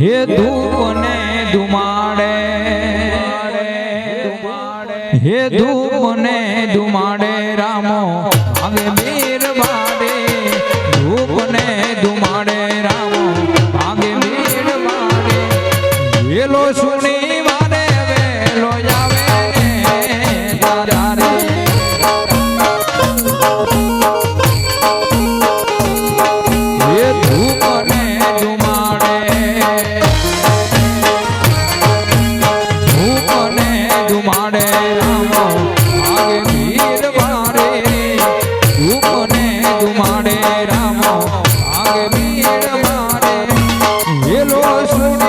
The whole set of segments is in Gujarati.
હે ધૂપ ને ધુમાડે. હે ધૂપ ને ધુમાડે રામો. ભાગે Oh.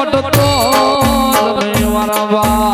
વટતો તમે